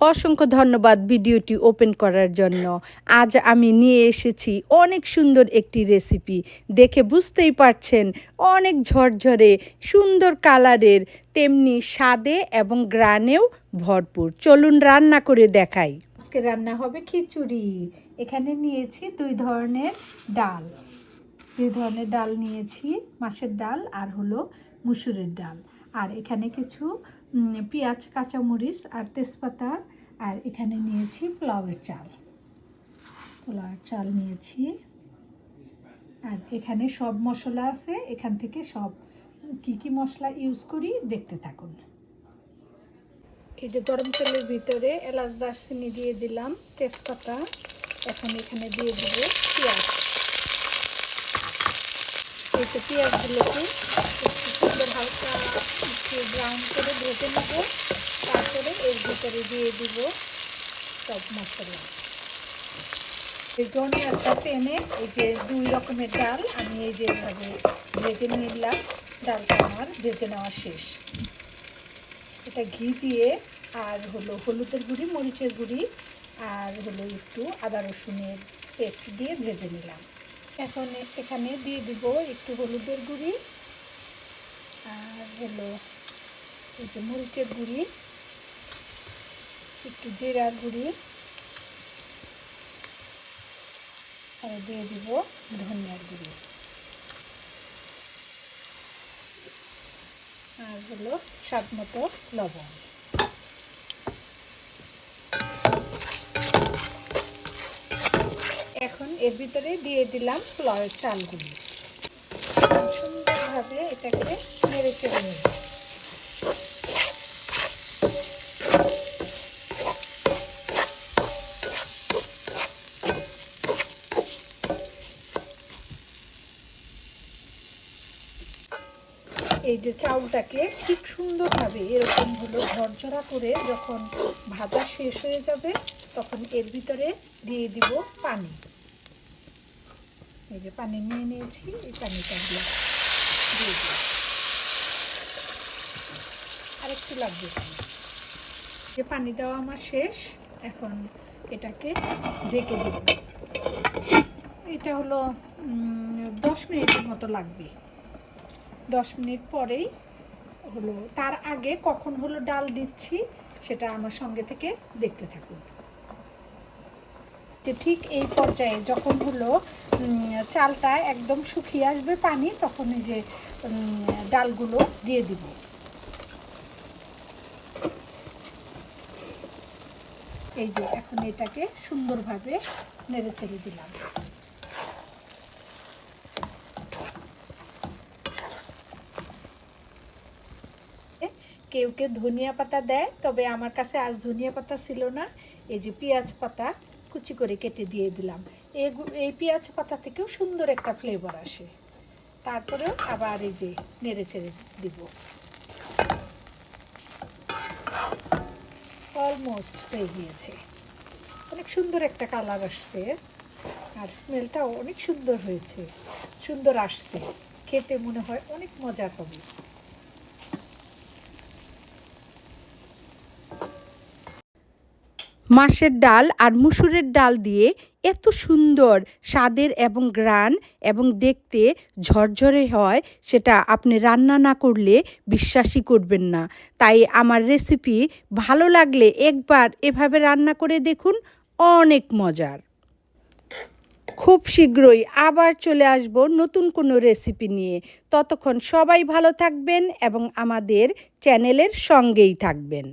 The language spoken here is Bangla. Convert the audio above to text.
অসংখ্য ধন্যবাদ ভিডিওটি ওপেন করার জন্য। আজ আমি নিয়ে এসেছি অনেক সুন্দর একটি রেসিপি। দেখে বুঝতেই পারছেন, অনেক ঝরঝরে, সুন্দর কালারের, তেমনি স্বাদে এবং গ্রানেও ভরপুর। চলুন রান্না করে দেখাই। আজকে রান্না হবে খিচুড়ি। এখানে নিয়েছি দুই ধরনের ডাল। দুই ধরনের ডাল নিয়েছি, মাছের ডাল আর হলো মুসুরের ডাল। আর এখানে কিছু পেঁয়াজ, কাঁচামরিচ আর তেজপাতা। আর এখানে নিয়েছি পোলাওয়ের চাল। পোলাওয়ের চাল নিয়েছি। আর এখানে সব মশলা আছে। এখান থেকে সব কি কি মশলা ইউজ করি দেখতে থাকুন। এই যে গরম তেলের ভিতরে এলাচ, দারচিনি দিয়ে দিলাম, তেজপাতা। এখন এখানে দিয়ে দেবো পেঁয়াজ। এই যে পেঁয়াজগুলোকে একটু সুন্দর হালকা একটু ব্রাউন করে ভেজে নেব। তারপরে এর ভিতরে দিয়ে দিব সব মশলা। এই জন্য একটা প্যানে এই যে দুই রকমের ডাল, আমি এই যে এভাবে ভেজে নিলাম। ডালটা আমার ভেজে নেওয়া শেষ। এটা ঘি দিয়ে আর হলো হলুদের গুঁড়ি, মরিচের গুঁড়ি আর হলো একটু আদা রসুনের পেস্ট দিয়ে ভেজে নিলাম। এখন এখানে দিয়ে দিব একটু হলুদের গুঁড়ি আর হলো এই যে মরিচের গুঁড়ি, একটু জিরার গুঁড়ি, আর দিয়ে দিব ধনিয়ার গুঁড়ি। আর হলো স্বাদ মতো লবণ। এখন এর ভিতরে দিয়ে দিলাম পোলাওয়ের চালগুলি। সুন্দরভাবে এটাকে নেড়ে চেড়ে এই যে চাউলটাকে ঠিক সুন্দরভাবে এরকম হলো ঝরঝরা করে যখন ভাজা শেষ হয়ে যাবে, তখন এর ভিতরে দিয়ে দিব পানি। এই যে পানি নিয়ে নিয়েছি, এই পানিটা দিয়ে দিয়ে দিব আরেকটু লাগবে পানি। যে পানি দেওয়া আমার শেষ, এখন এটাকে ঢেকে দেব এটা হলো দশ মিনিটের মতো লাগবে। দশ মিনিট পরেই হলো, তার আগে কখন হলো ডাল দিচ্ছি সেটা আমার সঙ্গে থেকে দেখতে থাকুন। যে ঠিক এই পর্যায়ে যখন হলো চালটা একদম শুকিয়ে আসবে পানি, তখন এই যে ডালগুলো দিয়ে দিব। এই যে এখন এটাকে সুন্দরভাবে নেড়ে চেড়ে দিলাম। কেউ কেউ ধনিয়া পাতা দেয়, তবে আমার কাছে আজ ধনিয়া পাতা ছিল না, এই যে পেঁয়াজ পাতা কুচি করে কেটে দিয়ে দিলাম। এই পেঁয়াজ পাতা থেকেও সুন্দর একটা ফ্লেভার আসে। তারপরেও আবার এই যে নেড়ে চেড়ে দিব। অলমোস্ট হয়ে গিয়েছে। অনেক সুন্দর একটা কালার আসছে। আর স্মেলটাও অনেক সুন্দর হয়েছে। সুন্দর আসছে। খেতে মনে হয় অনেক মজার হবে। মাছের ডাল আর মুসুরের ডাল দিয়ে এত সুন্দর স্বাদের এবং গ্রান এবং দেখতে ঝরঝরে হয়, সেটা আপনি রান্না না করলে বিশ্বাসই করবেন না। তাই আমার রেসিপি ভালো লাগলে একবার এভাবে রান্না করে দেখুন, অনেক মজার। খুব শীঘ্রই আবার চলে আসব নতুন কোনো রেসিপি নিয়ে। ততক্ষণ সবাই ভালো থাকবেন এবং আমাদের চ্যানেলের সঙ্গেই থাকবেন।